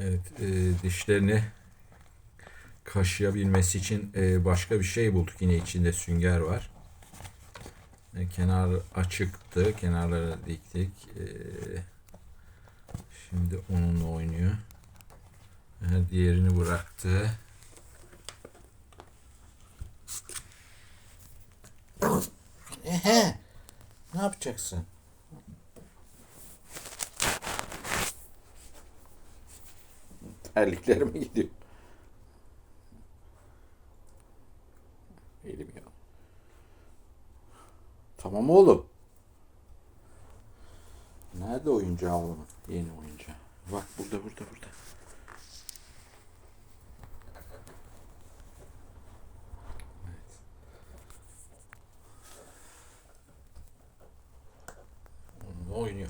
Evet, e, dişlerini kaşıyabilmesi için e, başka bir şey bulduk. Yine içinde sünger var. E, kenar açıktı. Kenarları diktik. E, şimdi onunla oynuyor. E, diğerini bıraktı. Ne yapacaksın? erliklerime gidiyor. Elim ya. Tamam oğlum. Nerede oyuncağı oğlum? Yeni oyuncağı. Bak burada burada burada. Oynuyor.